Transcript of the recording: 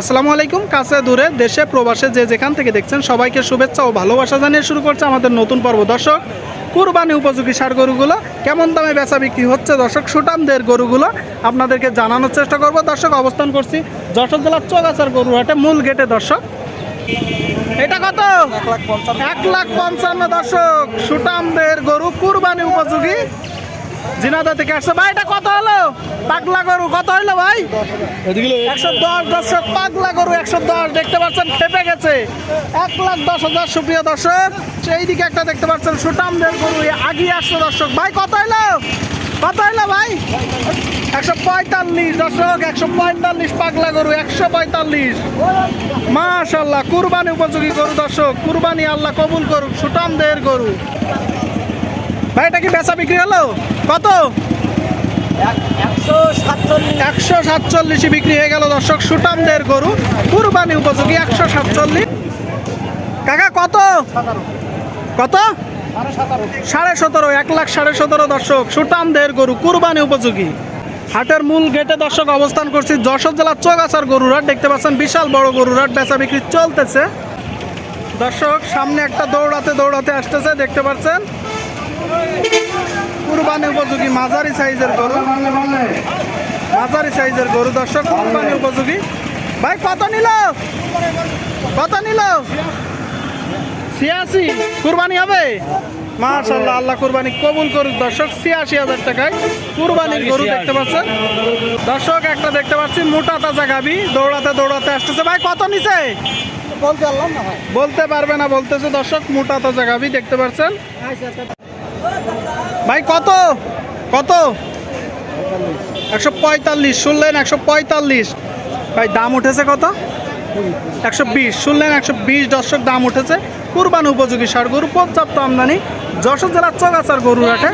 আসসালামু আলাইকুম কাছে দূরে দেশে প্রবাসে যে যেখান থেকে দেখছেন সবাইকে শুভেচ্ছা ও ভালোবাসা জানিয়ে শুরু করছে আমাদের নতুন পর্ব। দর্শক কুরবানি উপযোগী সার গরুগুলো কেমন দামে বেচা বিক্রি হচ্ছে? দর্শক সুটামদের গরুগুলো আপনাদেরকে জানানোর চেষ্টা করব। দর্শক অবস্থান করছি যশোর জেলার চৌগাছার গরু হাটে মূল গেটে। দর্শক এটা কত? এক লাখ পঞ্চান্ন। দর্শক সুটামদের গরু কুরবানি উপযোগী জিনাদা থেকে আসছে। ভাই এটা কত হলো? পাগলা গরু কত হলো ভাই? একশো দশ দর্শক পাগলা গরু একশো দশ দেখতে পাচ্ছেন খেপে গেছে। এক লাখ দশ হাজার সুপ্রিয় দর্শক সেই দিকে একটা দেখতে পাচ্ছেন সুটামদের গরু আগিয়ে আসছে দর্শক। ভাই কত হলো কত হলো ভাই? একশো পঁয়তাল্লিশ দর্শক একশো পঁয়তাল্লিশ পাগলা গরু একশো পঁয়তাল্লিশ। মাশাল্লাহ কুরবানি উপযোগী গরু দর্শক কুরবানি আল্লাহ কবুল করুক সুটামদের গরু। ভাই, এটা কি বেচা বিক্রি হলো? কত? একশো সাতচল্লিশ বিক্রি হয়ে গেল দর্শক, সুটামদের গরু, কুরবানি উপযোগী, একশো সাতচল্লিশ। কাকা, কত? কত? সাড়ে সতেরো, এক লাখ সাড়ে সতেরো দর্শক, সুটামদের গরু, কুরবানি উপযোগী। হাটের মূল গেটে দর্শক অবস্থান করছি, যশোর জেলার চৌগাছার গরুরাট দেখতে পাচ্ছেন বিশাল বড় গরুরাট বেচা বিক্রি চলতেছে। দর্শক, সামনে একটা দৌড়াতে দৌড়াতে আসতেছে, দেখতে পাচ্ছেন। কুরবানি উপযোগী মাঝারি সাইজের গরু। মাঝারি সাইজের গরু। দর্শক কুরবানি উপযোগী। ভাই কত নিল? কত নিল? ছিয়াশি। কুরবানি হবে? মাশাল্লাহ আল্লাহ কুরবানি কবুল করুক। দর্শক ছিয়াশি হাজার টাকায় কুরবানির গরু দেখতে পাচ্ছেন। দর্শক একটা দেখতে পাচ্ছি মোটা তাজা গাবি দৌড়াতে দৌড়াতে আসতেছে। ভাই কত নিছে? বলতে পারলাম না বলতে পারবে না বলতেছে দর্শক মোটা তাজা গাবি দেখতে পাচ্ছেন। ভাই, কত? কত? একশো পঁয়তাল্লিশ, শুনলেন একশো পঁয়তাল্লিশ। ভাই, দাম উঠেছে কত? একশো বিশ, শুনলেন একশো বিশ, দর্শক, দাম উঠেছে। কুরবান উপযোগী সার গরু, পর্যাপ্ত আমদানি। যশোর জেলার চকাচার গরু হাটে।